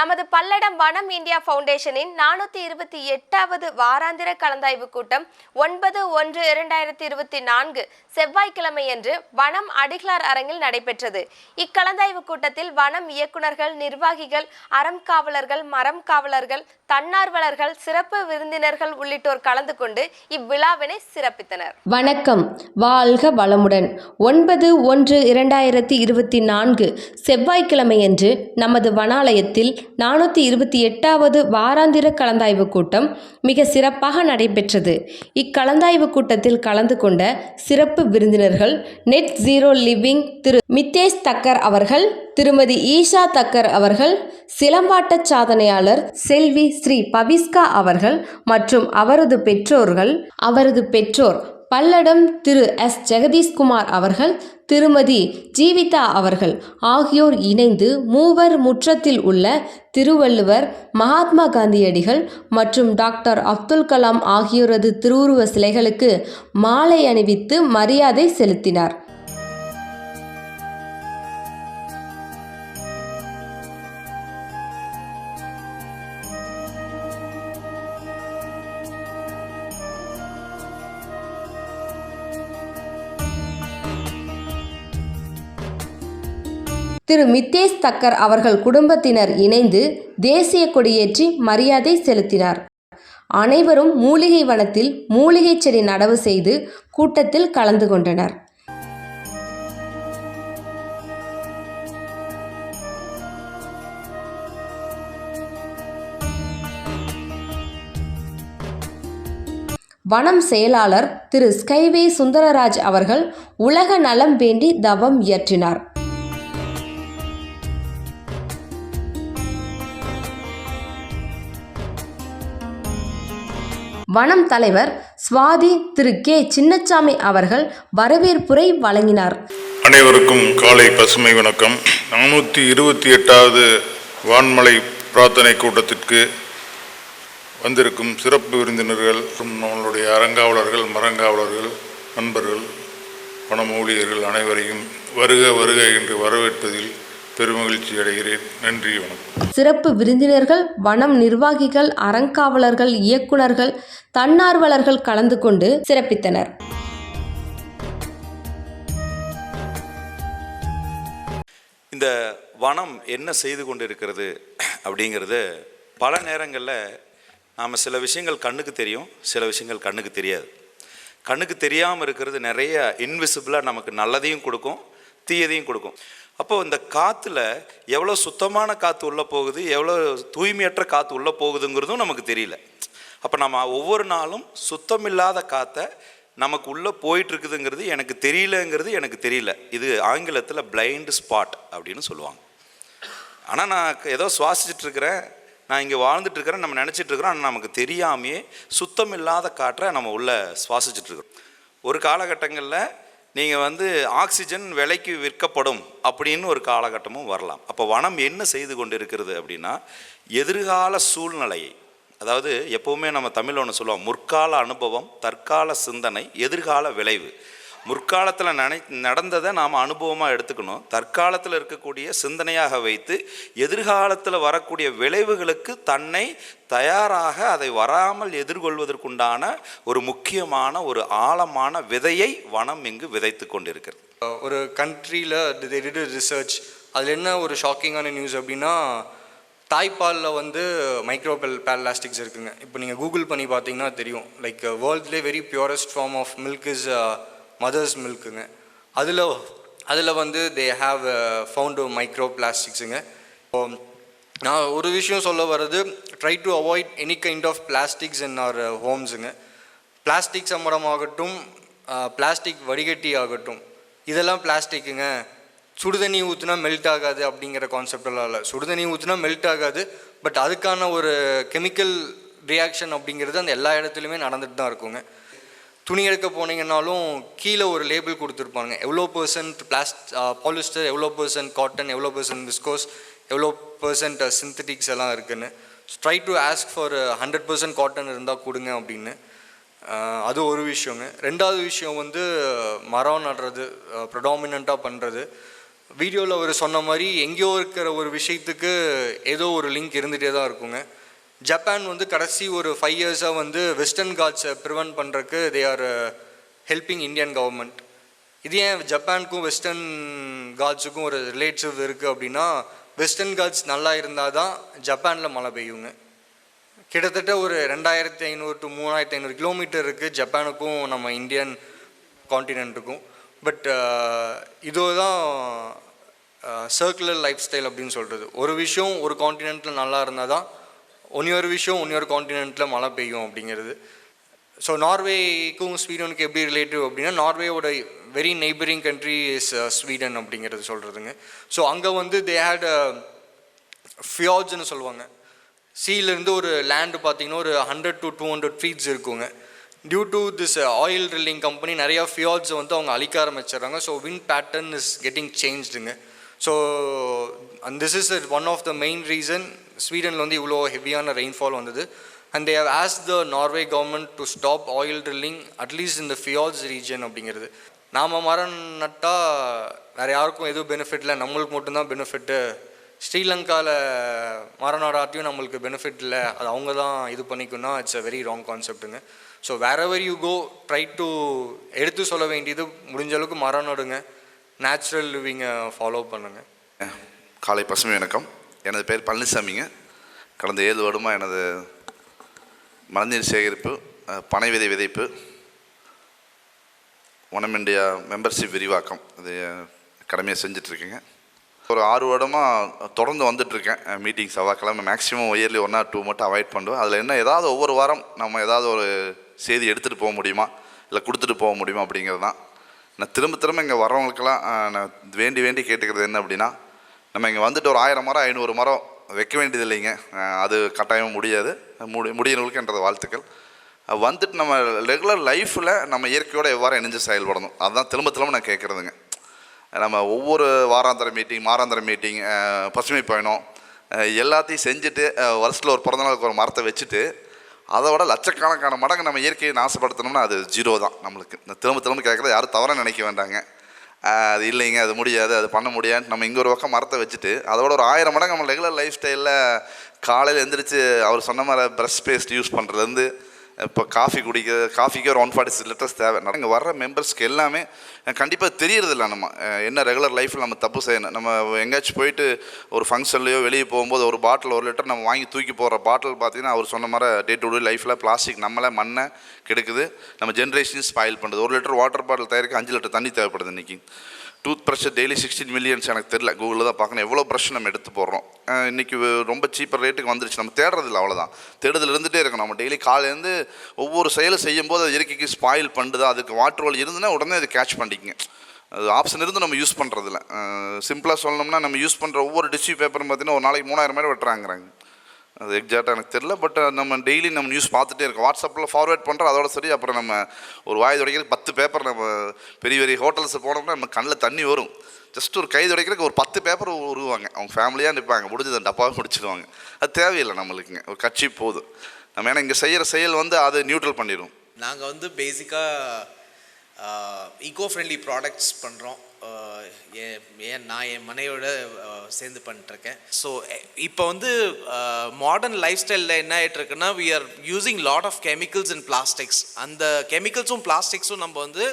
நமது பல்லடம் வனம் இந்தியா ஃபவுண்டேஷனின் நானூற்றி இருபத்தி எட்டாவது வாராந்திர கலந்தாய்வு கூட்டம் ஒன்பது ஒன்று இரண்டாயிரத்தி இருபத்தி நான்கு செவ்வாய்க்கிழமையன்று வனம் அடிகளார் அரங்கில் நடைபெற்றது. இக்கலந்தாய்வு கூட்டத்தில் வனம் இயக்குனர்கள் நிர்வாகிகள் அறம் காவலர்கள் மரம் காவலர்கள் தன்னார்வலர்கள் சிறப்பு விருந்தினர்கள் உள்ளிட்டோர் கலந்து கொண்டு இவ்விழாவினை சிறப்பித்தனர். வணக்கம். வாழ்க வளமுடன். ஒன்பது ஒன்று இரண்டாயிரத்தி இருபத்தி நான்கு செவ்வாய்க்கிழமையன்று நமது வனாலயத்தில் நானூற்றி இருபத்தி எட்டாவது வாராந்திர கலந்தாய்வு கூட்டம் மிக சிறப்பாக நடைபெற்றது. இக்கலந்தாய்வு கூட்டத்தில் கலந்து கொண்ட சிறப்பு விருந்தினர்கள் நெட் ஜீரோ லிவிங் திரு மித்தேஷ் தக்கர் அவர்கள் திருமதி ஈஷா தக்கர் அவர்கள் சிலம்பாட்ட சாதனையாளர் செல்வி ஸ்ரீ பவிஸ்கா அவர்கள் மற்றும் அவரது பெற்றோர்கள் அவரது பெற்றோர் பல்லடம் திரு எஸ். ஜெகதீஷ்குமார் அவர்கள் திருமதி ஜீவிதா அவர்கள் ஆகியோர் இணைந்து மூவர் முற்றத்தில் உள்ள திருவள்ளுவர் மகாத்மா காந்தியடிகள் மற்றும் டாக்டர் அப்துல் கலாம் ஆகியோரது திருவுருவ சிலைகளுக்கு மாலை அணிவித்து மரியாதை செலுத்தினார். திரு மித்தேஷ் தக்கர் அவர்கள் குடும்பத்தினர் இணைந்து தேசிய கொடியேற்றி மரியாதை செலுத்தினார். அனைவரும் மூலிகை வனத்தில் மூலிகை செடி நடவு செய்து கூட்டத்தில் கலந்து கொண்டனர். வனம் செயலாளர் திரு ஸ்கைவே சுந்தரராஜ் அவர்கள் உலக நலம் வேண்டி தவம் இயற்றினார். வனம் தலைவர் சுவாதி திரு கே சின்னச்சாமி அவர்கள் வரவேற்புரை வழங்கினார். அனைவருக்கும் காலை பசுமை வணக்கம். நானூற்றி இருபத்தி எட்டாவது வான்மலை பிரார்த்தனை கூட்டத்திற்கு வந்திருக்கும் சிறப்பு விருந்தினர்கள் நம்மளுடைய அறங்காவலர்கள் மரங்காவலர்கள் நண்பர்கள் பணம் ஊழியர்கள் அனைவரையும் வருக வருக என்று வரவேற்பதில் பெருமகிழ்ச்சி அடைகிறேன் நன்றி வணக்கம். சிறப்பு விருந்தினர்கள் வனம் நிர்வாகிகள் அறங்காவலர்கள் இயக்குனர்கள் தன்னார்வலர்கள் கலந்து கொண்டு சிறப்பித்தனர். இந்த வனம் என்ன செய்து கொண்டு இருக்கிறது அப்படிங்கிறது பல நேரங்களில் நாம் சில விஷயங்கள் கண்ணுக்கு தெரியும் சில விஷயங்கள் கண்ணுக்கு தெரியாது. கண்ணுக்கு தெரியாமல் இருக்கிறது நிறைய இன்விசிபிளாக நமக்கு நல்லதையும் கொடுக்கும் தீயதையும் கொடுக்கும். அப்போது இந்த காற்றுல எவ்வளோ சுத்தமான காற்று உள்ளே போகுது எவ்வளோ தூய்மையற்ற காற்று உள்ளே போகுதுங்கிறதும் நமக்கு தெரியல. அப்போ நம்ம ஒவ்வொரு நாளும் சுத்தமில்லாத காற்றை நமக்கு உள்ளே போயிட்டுருக்குதுங்கிறது எனக்கு தெரியலங்கிறது எனக்கு தெரியல. இது ஆங்கிலத்தில் பிளைண்ட் ஸ்பாட் அப்படின்னு சொல்லுவாங்க. ஆனால் நான் ஏதோ சுவாசிச்சிட்டுருக்குறேன் நான் இங்கே வாழ்ந்துட்டுருக்கிறேன் நம்ம நினச்சிட்டு இருக்கிறோம் ஆனால் நமக்கு தெரியாமையே சுத்தம் இல்லாத காற்றை நம்ம உள்ளே சுவாசிச்சுட்டு இருக்கிறோம் ஒரு காலகட்டங்களில் நீங்கள் வந்து ஆக்சிஜன் விலைக்கு விற்கப்படும் அப்படின்னு ஒரு காலகட்டமும் வரலாம். அப்போ வனம் என்ன செய்து கொண்டு இருக்கிறது அப்படின்னா எதிர்கால சூழ்நிலையை அதாவது எப்போவுமே நம்ம தமிழ் ஒன்று சொல்லுவோம் முற்கால அனுபவம் தற்கால சிந்தனை எதிர்கால விளைவு. முற்காலத்தில் நினை நடந்ததை நாம் அனுபவமாக எடுத்துக்கணும். தற்காலத்தில் இருக்கக்கூடிய சிந்தனையாக வைத்து எதிர்காலத்தில் வரக்கூடிய விளைவுகளுக்கு தன்னை தயாராக அதை வராமல் எதிர்கொள்வதற்குண்டான ஒரு முக்கியமான ஒரு ஆழமான விதையை வனம் இங்கு விதைத்து கொண்டிருக்கிறது. ஒரு கண்ட்ரியில் ரிசர்ச் அதில் என்ன ஒரு ஷாக்கிங்கான நியூஸ் அப்படின்னா தாய்ப்பாலில் வந்து மைக்ரோபெல் பேரலாஸ்டிக்ஸ் இருக்குங்க. இப்போ நீங்கள் கூகுள் பண்ணி பார்த்தீங்கன்னா தெரியும். Like வேர்ல்ட்லேயே very purest form of milk is mother's மில்க்குங்க அதில் அதில் வந்து தே ஹாவ் ஃபவுண்டு மைக்ரோ பிளாஸ்டிக்ஸுங்க நான் ஒரு விஷயம் சொல்ல வர்றது try to avoid any kind of plastics in our ஹோம்ஸுங்க plastic சம்பளமாகட்டும் பிளாஸ்டிக் வடிகட்டி ஆகட்டும் இதெல்லாம் பிளாஸ்டிக்குங்க சுடுதண்ணி ஊற்றுனா மெல்ட் ஆகாது அப்படிங்கிற கான்செப்டெல்லாம் இல்லை. சுடுதண்ணி ஊற்றுனா மெல்ட் ஆகாது பட் அதுக்கான ஒரு கெமிக்கல் ரியாக்ஷன் அப்படிங்கிறது அந்த எல்லா இடத்துலையுமே நடந்துட்டு தான் இருக்குங்க. துணி எடுக்க போனீங்கன்னாலும் கீழே ஒரு லேபிள் கொடுத்துருப்பாங்க. எவ்வளோ பர்சன்ட் பிளாஸ்ட் பாலிஸ்டர் எவ்வளோ பர்சன்ட் காட்டன் எவ்வளோ பர்சன்ட் விஸ்கோஸ் எவ்வளோ பர்சன்ட் சிந்தட்டிக்ஸ் எல்லாம் இருக்குன்னு. Try to ask for hundred percent cotton இருந்தால் கொடுங்க அப்படின்னு. அது ஒரு விஷயங்க. ரெண்டாவது விஷயம் வந்து மரம் நடுறது ப்ரொடாமினண்ட்டாக பண்ணுறது வீடியோவில் அவர் சொன்ன மாதிரி எங்கேயோ இருக்கிற ஒரு விஷயத்துக்கு ஏதோ ஒரு லிங்க் இருந்துகிட்டே தான் இருக்குங்க. ஜப்பான் வந்து கடைசி ஒரு ஃபைவ் இயர்ஸாக வந்து வெஸ்டர்ன் காட்ஸை ப்ரிவென்ட் பண்ணுறக்கு they are helping Indian government இது ஏன் ஜப்பானுக்கும் வெஸ்டர்ன் காட்ஸுக்கும் ஒரு ரிலேட்டிவ் இருக்குது அப்படின்னா வெஸ்டர்ன் காட்ஸ் நல்லா இருந்தால் தான் ஜப்பானில் மழை பெய்யுங்க. கிட்டத்தட்ட ஒரு ரெண்டாயிரத்தி ஐநூறு டு மூணாயிரத்தி ஐநூறு கிலோமீட்டர் இருக்குது ஜப்பானுக்கும் நம்ம இந்தியன் காண்டினென்ட்டுக்கும் பட் இதோ தான் சர்க்குலர் லைஃப் ஸ்டைல் அப்படின்னு சொல்கிறது ஒரு விஷயம் ஒரு காண்டினென்ட்டில் நல்லா இருந்தால் தான் ஒன்னொரு விஷயம் இன்னொரு காண்டினென்ட்டில் மழை பெய்யும் அப்படிங்கிறது. ஸோ நார்வேக்கும் ஸ்வீடனுக்கு எப்படி ரிலேட்டிவ் அப்படின்னா நார்வேயோட very neighbouring country is Sweden அப்படிங்கிறது சொல்கிறதுங்க ஸோ அங்கே வந்து தே ஹேட் ஃபியார்ட்ஸ்னு சொல்லுவாங்க. சீலேருந்து ஒரு லேண்டு பார்த்தீங்கன்னா ஒரு hundred to two hundred feets இருக்குங்க. Due to this oil drilling company நிறையா ஃபியாட்ஸை வந்து அவங்க அழிக்க ஆரம்பிச்சிடுறாங்க. So wind pattern is getting சேஞ்சுங்க so and this is one of the main reason ஸ்வீடனில் வந்து இவ்வளோ ஹெவியான ரெயின்ஃபால் வந்தது and they have as the Norway government to stop oil drilling at least இந்த ஃபியால்ஸ் ரீஜன் அப்படிங்கிறது. நாம் மரம் நட்டால் வேறு யாருக்கும் எதுவும் பெனிஃபிட் இல்லை நம்மளுக்கு மட்டும்தான் பெனிஃபிட்டு ஸ்ரீலங்காவில் மரம் நடாட்டியும் நம்மளுக்கு பெனிஃபிட் இல்லை அது அவங்க தான் இது பண்ணிக்கணும்னா it's a very wrong கான்செப்ட்டுங்க so wherever you go try to எடுத்து சொல்ல வேண்டியது முடிஞ்ச அளவுக்கு மரம் நடுங்க நேச்சுரல் லிவிங்கை ஃபாலோ பண்ணுங்கள் காலை பசுமை வணக்கம். எனது பேர் பழனிசாமிங்க. கடந்த ஏழு வருடமாக எனது மலர்நீர் சேகரிப்பு பனை விதை விதைப்பு ஒனம் இண்டியா மெம்பர்ஷிப் விரிவாக்கம் இது கடமையை செஞ்சிட்ருக்கேங்க. ஒரு ஆறு வருடமாக தொடர்ந்து வந்துட்டுருக்கேன் மீட்டிங் செவ்வாய்க்கிழமை maximum early one or two மட்டும் அவாய்ட் பண்ணுவேன். அதில் என்ன ஏதாவது ஒவ்வொரு வாரம் நம்ம ஏதாவது ஒரு செய்தி எடுத்துகிட்டு போக முடியுமா? இல்லை கொடுத்துட்டு போக முடியுமா அப்படிங்கிறது தான் நான் திரும்ப திரும்ப இங்கே வரவங்களுக்கெல்லாம் நான் வேண்டி வேண்டி கேட்டுக்கிறது என்ன அப்படின்னா நம்ம இங்கே வந்துட்டு ஒரு ஆயிரம் மரம் ஐநூறு மரம் வைக்க வேண்டியது இல்லைங்க. அது கட்டாயமாக முடியாது. முடி முடியிறவங்களுக்கு என்றது வாழ்த்துக்கள் வந்துட்டு நம்ம ரெகுலர் லைஃப்பில் நம்ம இயற்கையோட எவ்வாறு இணைஞ்சு செயல்படணும்? அதுதான் திரும்ப திரும்ப நான் கேட்குறதுங்க நம்ம ஒவ்வொரு வாராந்திர மீட்டிங் மாராந்திர மீட்டிங் பசுமை பயணம் எல்லாத்தையும் செஞ்சுட்டு வருஷத்தில் ஒரு பிறந்தநாளுக்கு ஒரு மரத்தை வச்சுட்டு அதை விட லட்சக்கணக்கான மடங்கு நம்ம இயற்கையை நாசப்படுத்தணும்னா அது ஜீரோ தான் நம்மளுக்கு. இந்த திரும்ப திரும்ப கேட்குறது யாரும் தவறாக நினைக்க வேண்டாங்க. அது இல்லைங்க அது முடியாது அது பண்ண முடியாது. நம்ம இங்கே ஒரு பக்கம் மரத்தை வச்சுட்டு அதோட ஒரு ஆயிரம் மடங்கு நம்ம ரெகுலர் லைஃப் ஸ்டைலில் காலையில் எழுந்திரிச்சு அவர் சொன்ன மாதிரி ப்ரஷ் பேஸ்ட் யூஸ் பண்ணுறதுலேருந்து இப்போ காஃபி குடிக்க காஃபிக்கு ஒரு ஒன் ஃபார்ட்டி சிக்ஸ் லிட்டர்ஸ் தேவை இங்கே வர்ற மெம்பர்ஸ்க்கு எல்லாமே கண்டிப்பாக தெரியறதில்ல நம்ம. என்ன ரெகுலர் லைஃப்பில் நம்ம தப்பு செய்யணும். நம்ம எங்கேயாச்சும் போயிட்டு ஒரு ஃபங்க்ஷன்லையோ வெளியே போகும்போது ஒரு பாட்டில் ஒரு லிட்டர் நம்ம வாங்கி தூக்கி போடுற பாட்டில் பார்த்தீங்கன்னா அவர் சொன்ன மாதிரி டே டு டே லைஃப்பில் பிளாஸ்டிக் நம்மளே மண்ணை கெடுக்குது. நம்ம ஜென்ரேஷன் ஸ்பாயில் பண்ணுறது ஒரு லிட்டர் வாட்டர் பாட்டில் தயாரிக்க அஞ்சு லிட்டர் தண்ணி தேவைப்படுது இன்றைக்கி tooth brush daily sixteen millions எனக்கு தெரியல. கூகுளில் தான் பார்க்கணும். எவ்வளோ ப்ரஷ் நம்ம எடுத்து போடுறோம். இன்றைக்கி இன்னைக்கு ரொம்ப சீப்பர் ரேட்டுக்கு வந்துருச்சு. நம்ம தேடுறதில்ல அவ்வளோதான் தேடுதல் இருந்துகிட்டே இருக்கணும். நம்ம டெய்லி காலையிலேருந்து ஒவ்வொரு செயலும் செய்யும்போது அது இயற்கைக்கு ஸ்பாயில் பண்ணுதா. அதுக்கு வாட்டர் ரோல் இருந்துன்னா உடனே அதை கேட்ச் பண்ணிக்கங்க. அது ஆப்ஷன் இருந்து நம்ம யூஸ் பண்ணுறதில்ல சிம்பிளாக சொல்லணும்னா நம்ம யூஸ் பண்ணுற ஒவ்வொரு டிஷ்யூ பேப்பரும் பார்த்தீங்கன்னா ஒரு நாளைக்கு மூணாயிரம் மாதிரி வெட்டுறாங்கிறாங்க. அது எக்ஸாக்டாக எனக்கு தெரில பட் நம்ம டெய்லி நம்ம நியூஸ் பார்த்துட்டே இருக்கோம். வாட்ஸ்அப்பில் ஃபார்வேர்ட் பண்ணுறோம் அதோட சரி. அப்புறம் நம்ம ஒரு வாய் உடைக்கிறதுக்கு பத்து பேப்பர் நம்ம பெரிய பெரிய ஹோட்டல்ஸ் போனோம்னா நம்ம கண்ணில் தண்ணி வரும். ஜஸ்ட் ஒரு கைது உடைக்கிறதுக்கு ஒரு பத்து பேப்பர் உருவாங்க. அவங்க ஃபேமிலியாக நிற்பாங்க முடிஞ்சது டப்பாவை முடிச்சிடுவாங்க அது தேவையில்லை நம்மளுக்குங்க. ஒரு கட்சி போதும். நம்ம ஏன்னா இங்கே செய்கிற செயல் வந்து அதை நியூட்ரல் பண்ணிடும் நாங்கள் வந்து பேசிக்காக ஈகோ ஃப்ரெண்ட்லி ப்ராடக்ட்ஸ் பண்ணுறோம் ஏன் நான் என் மனையோட சேர்ந்து பண்ணிட்டுருக்கேன். ஸோ இப்போ வந்து மாடர்ன் லைஃப் ஸ்டைலில் என்ன ஆகிட்டுருக்குன்னா we are using lot of chemicals and plastics அந்த கெமிக்கல்ஸும் பிளாஸ்டிக்ஸும் நம்ம வந்து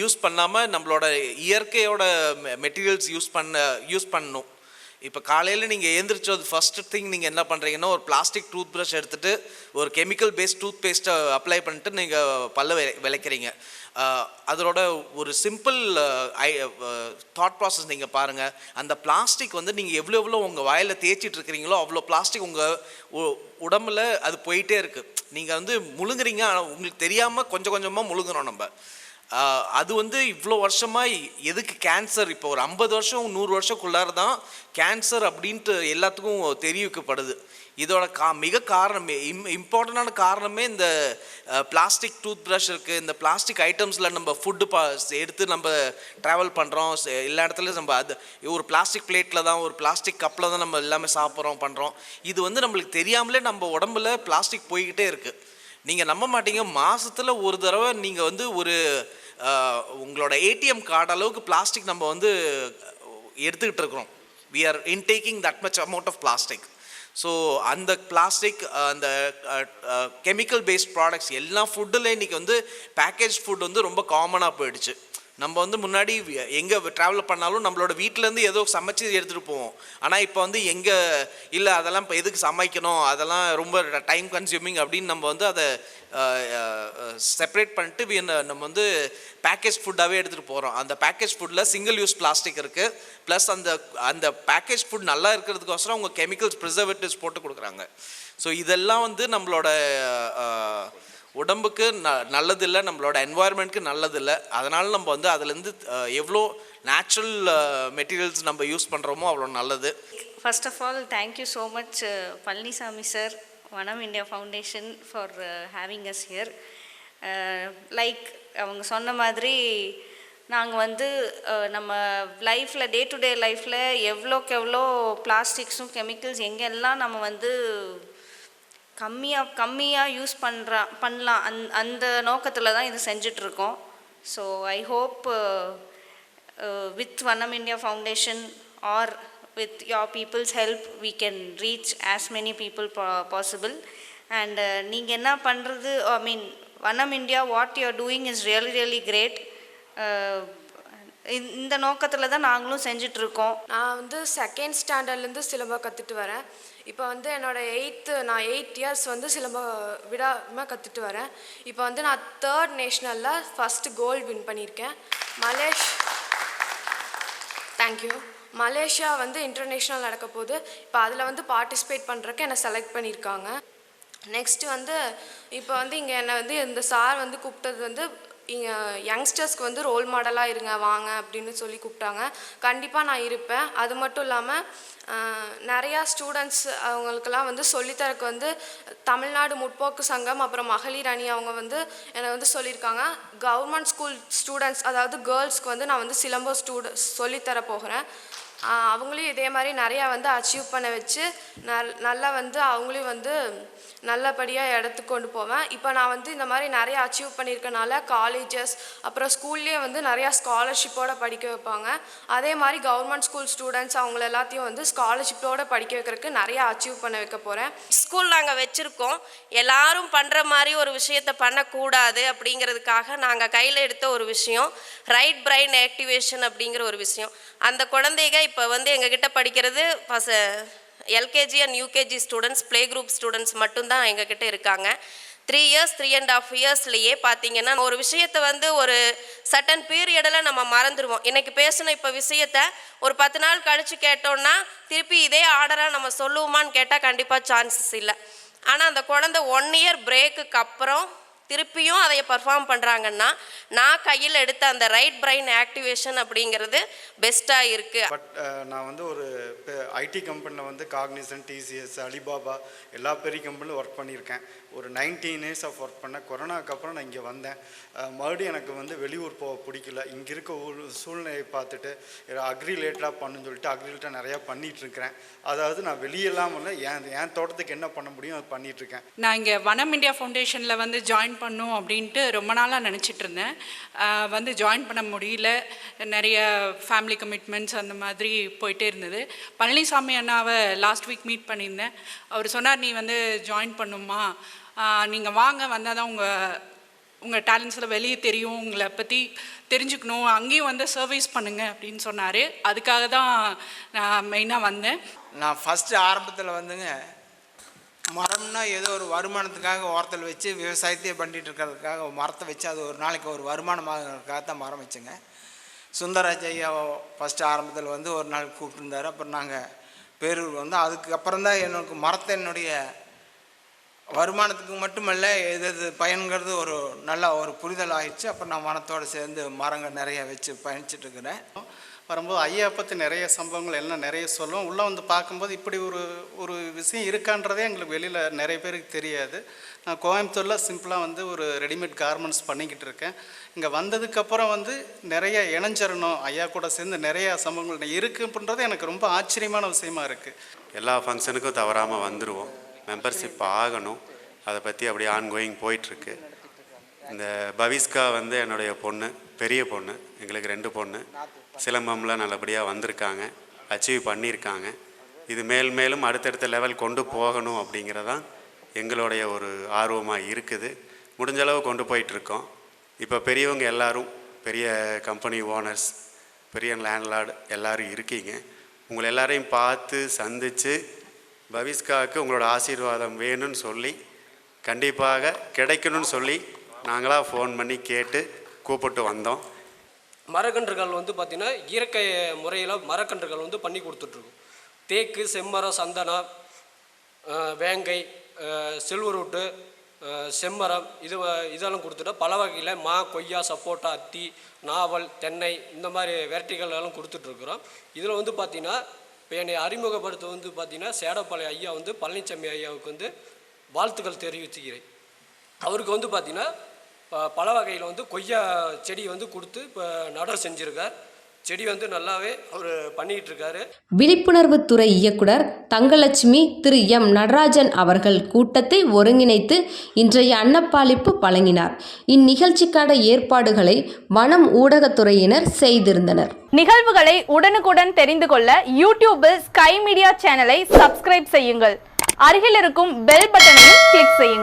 யூஸ் பண்ணாமல் நம்மளோட இயற்கையோட மெட்டீரியல்ஸ் யூஸ் பண்ண யூஸ் பண்ணணும். இப்போ காலையில் நீங்கள் எழுந்திரிச்சது ஃபஸ்ட்டு திங் நீங்கள் என்ன பண்ணுறீங்கன்னா ஒரு பிளாஸ்டிக் டூத் ப்ரஷ் எடுத்துகிட்டு ஒரு கெமிக்கல் பேஸ்ட் டூத் பேஸ்ட்டை அப்ளை பண்ணிட்டு நீங்கள் பல்ல விளைக்கிறீங்க. அதோட ஒரு சிம்பிள் ஐ தாட் ப்ராசஸ் நீங்கள் பாருங்கள் அந்த பிளாஸ்டிக் வந்து நீங்கள் எவ்வளோ எவ்வளோ உங்கள் வாயில் தேய்ச்சிட்டு இருக்கிறீங்களோ அவ்வளோ பிளாஸ்டிக் உங்கள் உடம்புல அது போயிட்டே இருக்குது நீங்கள் வந்து முழுங்குறீங்க ஆனால் உங்களுக்கு தெரியாமல் கொஞ்சம் கொஞ்சமாக முழுங்குறோம் நம்ம. அது வந்து இவ்வளோ வருஷமாக எதுக்கு கேன்சர் இப்போ ஒரு ஐம்பது வருஷம் நூறு வருஷக்குள்ளார தான் கேன்சர் அப்படின்ட்டு எல்லாத்துக்கும் தெரிவிக்கப்படுது. இதோட கா மிக காரணமே இம் இம்பார்ட்டண்டான காரணமே இந்த பிளாஸ்டிக் டூத் ப்ரஷ் இருக்குது இந்த பிளாஸ்டிக் ஐட்டம்ஸில் நம்ம ஃபுட்டு பா எடுத்து நம்ம ட்ராவல் பண்ணுறோம் எல்லா இடத்துலையும் நம்ம அது ஒரு பிளாஸ்டிக் பிளேட்டில் தான் ஒரு பிளாஸ்டிக் கப்பில் தான் நம்ம எல்லாமே சாப்பிட்றோம் பண்ணுறோம் இது வந்து நம்மளுக்கு தெரியாமலே நம்ம உடம்புல பிளாஸ்டிக் போய்கிட்டே இருக்குது நீங்கள் நம்ப மாட்டீங்க. மாதத்தில் ஒரு தடவை நீங்கள் வந்து ஒரு உங்களோட ஏடிஎம் கார்டு அளவுக்கு பிளாஸ்டிக் நம்ம வந்து எடுத்துக்கிட்டு இருக்கிறோம். We are intaking that much amount of plastic so அந்த பிளாஸ்டிக் அந்த கெமிக்கல் பேஸ்ட் ப்ராடக்ட்ஸ் எல்லா ஃபுட்டில் இன்றைக்கி வந்து பேக்கேஜ் ஃபுட் வந்து ரொம்ப காமனாக போயிடுச்சு. நம்ம வந்து முன்னாடி எங்கே ட்ராவல் பண்ணாலும் நம்மளோட வீட்டிலேருந்து ஏதோ சமைச்சு எடுத்துகிட்டு போவோம். ஆனால் இப்போ வந்து எங்கே இல்லை அதெல்லாம் இப்போ எதுக்கு சமைக்கணும்? அதெல்லாம் ரொம்ப டைம் கன்சியூமிங் அப்படின்னு நம்ம வந்து அதை செப்பரேட் பண்ணிட்டு நம்ம வந்து பேக்கேஜ் ஃபுட்டாகவே எடுத்துகிட்டு போகிறோம் அந்த பேக்கேஜ் ஃபுட்டில் சிங்கிள் யூஸ் பிளாஸ்டிக் இருக்குது ப்ளஸ் அந்த அந்த பேக்கேஜ் ஃபுட் நல்லா இருக்கிறதுக்கோசரம் அவங்க கெமிக்கல்ஸ் ப்ரிசர்வேட்டிவ்ஸ் போட்டு கொடுக்குறாங்க. ஸோ இதெல்லாம் வந்து நம்மளோட உடம்புக்கு ந நல்லதில்லை நம்மளோட என்வாயர்மெண்ட்க்கு நல்லதில்லை. அதனால் நம்ம வந்து அதுலேருந்து எவ்வளோ நேச்சுரல் மெட்டீரியல்ஸ் நம்ம யூஸ் பண்ணுறோமோ அவ்வளோ நல்லது. First of all thank you so much Palanisamy sir Vanam India foundation for having us here like அவங்க சொன்ன மாதிரி நாங்கள் வந்து நம்ம லைஃப்பில் டே டு டே லைஃப்பில் எவ்வளோக்கு எவ்வளோ பிளாஸ்டிக்ஸும் கெமிக்கல்ஸ் எங்கெல்லாம் நம்ம வந்து கம்மியாக கம்மியாக யூஸ் பண்ணுறா பண்ணலாம். அந் அந்த நோக்கத்தில் தான் இது செஞ்சிட்ருக்கோம். So I hope with Vanam India foundation or with your people's help we can reach as people பா பாசிபிள் அண்டு நீங்கள் என்ன பண்ணுறது I mean Vanam India what you're doing is really really great இந்த நோக்கத்தில் தான் நாங்களும் செஞ்சிட்ருக்கோம். நான் வந்து செகண்ட் ஸ்டாண்டர்ட்லேருந்து சிலம்பாக கற்றுட்டு வரேன். இப்போ வந்து என்னோடய எயித்து நான் எயிட் இயர்ஸ் வந்து சிலம்பம் விடாமல் கற்றுட்டு வரேன். இப்போ வந்து நான் தேர்ட் நேஷ்னலில் ஃபஸ்ட்டு கோல்டு வின் பண்ணியிருக்கேன் மலேஷ் தேங்க்யூ மலேசியா வந்து இன்டர்நேஷ்னல் நடக்க போது இப்போ அதில் வந்து பார்ட்டிசிபேட் பண்ணுறக்கு என்னை செலக்ட் பண்ணியிருக்காங்க நெக்ஸ்ட்டு வந்து இப்போ வந்து இங்கே என்னை வந்து இந்த சார் வந்து கூப்பிட்டது வந்து இங்கே யங்ஸ்டர்ஸ்க்கு வந்து ரோல் மாடலாக இருங்க வாங்க அப்படின்னு சொல்லி கூப்பிட்டாங்க. கண்டிப்பாக நான் இருப்பேன். அது மட்டும் இல்லாமல் நிறையா ஸ்டூடெண்ட்ஸ் அவங்களுக்கெல்லாம் வந்து சொல்லித்தரக்கு வந்து தமிழ்நாடு முற்போக்கு சங்கம் அப்புறம் மகளிர் அணி அவங்க வந்து என்னை வந்து சொல்லியிருக்காங்க. கவர்மெண்ட் ஸ்கூல் ஸ்டூடெண்ட்ஸ் அதாவது கேர்ள்ஸ்க்கு வந்து நான் வந்து சிலம்பம் ஸ்டூட சொல்லித்தர போகிறேன். அவங்களையும் இதே மாதிரி நிறையா வந்து அச்சீவ் பண்ண வச்சு நல் நல்லா வந்து அவங்களையும் வந்து நல்லபடியாக இடத்துக்கு கொண்டு போவேன். இப்போ நான் வந்து இந்த மாதிரி நிறைய அச்சீவ் பண்ணியிருக்கனால காலேஜஸ் அப்புறம் ஸ்கூல்லேயே வந்து நிறையா ஸ்காலர்ஷிப்போடு படிக்க வைப்பாங்க. அதே மாதிரி கவர்மெண்ட் ஸ்கூல் ஸ்டூடெண்ட்ஸ் அவங்கள எல்லாத்தையும் வந்து ஸ்காலர்ஷிப்போட படிக்க வைக்கிறதுக்கு நிறையா அச்சீவ் பண்ண வைக்க போகிறேன் ஸ்கூல் நாங்கள் வச்சுருக்கோம். எல்லாரும் பண்ணுற மாதிரி ஒரு விஷயத்தை பண்ணக்கூடாது அப்படிங்கிறதுக்காக நாங்கள் கையில் எடுத்த ஒரு விஷயம் ரைட் பிரைன் ஆக்டிவேஷன் அப்படிங்கிற ஒரு விஷயம். அந்த குழந்தைகள் இப்போ வந்து எங்ககிட்ட படிக்கிறது பச LKG and UKG students play group students மட்டும்தான் எங்ககிட்ட இருக்காங்க. Three years three and half இயர்ஸ்லேயே பார்த்தீங்கன்னா ஒரு விஷயத்தை வந்து ஒரு சட்டன் பீரியடில் நம்ம மறந்துடுவோம் இன்றைக்கி பேசின இப்போ விஷயத்த ஒரு பத்து நாள் கழித்து கேட்டோம்னா திருப்பி இதே ஆர்டராக நம்ம சொல்லுவோமான்னு கேட்டால் கண்டிப்பாக சான்சஸ் இல்லை. ஆனால் அந்த குழந்தை ஒன் இயர் பிரேக்குக்கு அப்புறம் திருப்பியும் அதை பர்ஃபார்ம் பண்ணுறாங்கன்னா நான் கையில் எடுத்த அந்த ரைட் பிரைன் ஆக்டிவேஷன் அப்படிங்கிறது பெஸ்ட்டாக இருக்குது பட் நான் வந்து ஒரு ஐடி கம்பெனியில் வந்து காக்னிசன் டிசிஎஸ் அலிபாபா எல்லா பெரிய கம்பெனிலும் ஒர்க் பண்ணியிருக்கேன். ஒரு நைன்டீன் இயர்ஸ் ஆஃப் ஒர்க் பண்ணேன். கொரோனாக்கு அப்புறம் நான் இங்கே வந்தேன். மறுபடியும் எனக்கு வந்து வெளியூர் போக பிடிக்கல. இங்கே இருக்க ஒரு சூழ்நிலையை பார்த்துட்டு அக்ரி ரிலேட்டடாக பண்ணுன்னு சொல்லிட்டு அக்ரி ரிலேட்டாக நிறையா பண்ணிட்டு இருக்கிறேன் அதாவது நான் வெளியெல்லாம் இல்லை என் என் தோட்டத்துக்கு என்ன பண்ண முடியும் அது பண்ணிட்டு இருக்கேன் நான் இங்கே வனம் இந்தியா ஃபவுண்டேஷனில் வந்து ஜாயின் பண்ணும் அப்படின்ட்டு ரொம்ப நாளாக நினச்சிட்டு இருந்தேன். வந்து ஜாயின் பண்ண முடியல. நிறைய ஃபேமிலி கமிட்மெண்ட்ஸ் அந்த மாதிரி போயிட்டே இருந்தது. பழனிசாமி அண்ணாவை லாஸ்ட் வீக் மீட் பண்ணியிருந்தேன். அவர் சொன்னார் நீ வந்து ஜாயின் பண்ணுமா? நீங்கள் வாங்க வந்தால் தான் உங்கள் உங்கள் டேலண்ட்ஸில் வெளியே தெரியும். உங்களை பற்றி தெரிஞ்சுக்கணும். அங்கேயும் வந்து சர்வீஸ் பண்ணுங்க அப்படின்னு சொன்னார். அதுக்காக தான் நான் மெயினாக வந்தேன். நான் ஃபஸ்ட்டு ஆரம்பத்தில் வந்துங்க மரம்னா ஏதோ ஒரு வருமானத்துக்காக ஓரத்தில் வச்சு விவசாயத்தையே பண்ணிட்டு இருக்கிறதுக்காக மரத்தை வச்சு அது ஒரு நாளைக்கு ஒரு வருமானமாகறதுக்காக தான் மரம் வச்சுங்க. சுந்தராஜ் ஐயா ஃபஸ்ட்டு ஆரம்பத்தில் வந்து ஒரு நாள் கூப்பிட்டுருந்தார். அப்புறம் நாங்கள் பேரூர் வந்து அதுக்கப்புறம் தான் எனக்கு மரத்தை என்னுடைய வருமானத்துக்கு மட்டுமல்ல எது எது பயன்கிறது ஒரு நல்ல ஒரு புரிதல் ஆயிடுச்சு. அப்புறம் நான் மரத்தோடு சேர்ந்து மரங்கள் நிறைய வச்சு பயணிச்சிட்ருக்கிறேன் வரும்போது ஐயா பற்றி நிறைய சம்பவங்கள் எல்லாம் நிறைய சொல்லுவோம். உள்ளே வந்து பார்க்கும்போது இப்படி ஒரு ஒரு விஷயம் இருக்கான்றதே எங்களுக்கு வெளியில் நிறைய பேருக்கு தெரியாது. நான் கோயம்புத்தூரில் சிம்பிளாக வந்து ஒரு ரெடிமேட் கார்மெண்ட்ஸ் பண்ணிக்கிட்டு இருக்கேன். இங்கே வந்ததுக்கப்புறம் வந்து நிறைய இணைஞ்சிடணும். ஐயா கூட சேர்ந்து நிறைய சம்பவங்கள் இருக்குன்றது எனக்கு ரொம்ப ஆச்சரியமான விஷயமா இருக்குது எல்லா ஃபங்க்ஷனுக்கும் தவறாமல் வந்துடுவோம் மெம்பர்ஷிப் ஆகணும். அதை பற்றி அப்படியே ஆன்கோயிங் போயிட்டுருக்கு இந்த பவிஸ்கா வந்து என்னுடைய பொண்ணு. பெரிய பொண்ணு எங்களுக்கு ரெண்டு பொண்ணு. சிலம்பம்லாம் நல்லபடியாக வந்திருக்காங்க அச்சீவ் பண்ணியிருக்காங்க. இது மேல் மேலும் அடுத்தடுத்த லெவல் கொண்டு போகணும் அப்படிங்கிறதான் எங்களுடைய ஒரு ஆர்வமாக இருக்குது. முடிஞ்ச அளவு கொண்டு போயிட்டுருக்கோம். இப்போ பெரியவங்க எல்லாரும் பெரிய கம்பெனி ஓனர்ஸ் பெரிய லேண்ட்லார்டு எல்லோரும் இருக்கீங்க. உங்களை எல்லாரையும் பார்த்து சந்தித்து பவிஸ்காவுக்கு உங்களோட ஆசீர்வாதம் வேணும்னு சொல்லி கண்டிப்பாக கிடைக்கணும்னு சொல்லி நாங்களாக ஃபோன் பண்ணி கேட்டு கூப்பிட்டு வந்தோம். மரக்கன்றுகள் வந்து பார்த்திங்கன்னா இயற்கை முறையில் மரக்கன்றுகள் வந்து பண்ணி கொடுத்துட்ருக்கோம். தேக்கு செம்மரம் சந்தனம் வேங்கை சில்வரூட்டு செல்வரூட்டு செம்மரம் இது வ- இதெல்லாம் கொடுத்துட்டா பல வகையில் மா கொய்யா சப்போட்டா அத்தி நாவல் தென்னை இந்த மாதிரி வெரைட்டிகள் எல்லாம் கொடுத்துட்ருக்குறோம். இதில் வந்து பார்த்திங்கன்னா இப்போ என்னை அறிமுகப்படுத்த வந்து பார்த்திங்கன்னா சேடப்பாளைய ஐயா வந்து பழனிசாமி ஐயாவுக்கு வந்து வாழ்த்துக்கள் தெரிவிச்சுக்கிறேன். அவருக்கு வந்து பார்த்திங்கன்னா பல வகையில் வந்து கொய்யா செடி வந்து கொடுத்து இப்போ நட செஞ்சுருக்கார். செடி வந்து நல்லாவே அவர் பண்ணிக்கிட்டு இருக்காரு விழிப்புணர்வு துறை இயக்குனர் தங்கலட்சுமி திரு எம் நடராஜன் அவர்கள் கூட்டத்தை ஒருங்கிணைத்து இன்றைய அன்னப்பாளிப்பு வழங்கினார். இந்நிகழ்ச்சிக்கான ஏற்பாடுகளை வனம் ஊடகத்துறையினர் செய்திருந்தனர். நிகழ்வுகளை உடனுக்குடன் தெரிந்து கொள்ள யூடியூபில் ஸ்கை மீடியா சேனலை சப்ஸ்கிரைப் செய்யுங்கள். அருகில் இருக்கும் பெல் பட்டனையும் கிளிக் செய்யுங்கள்.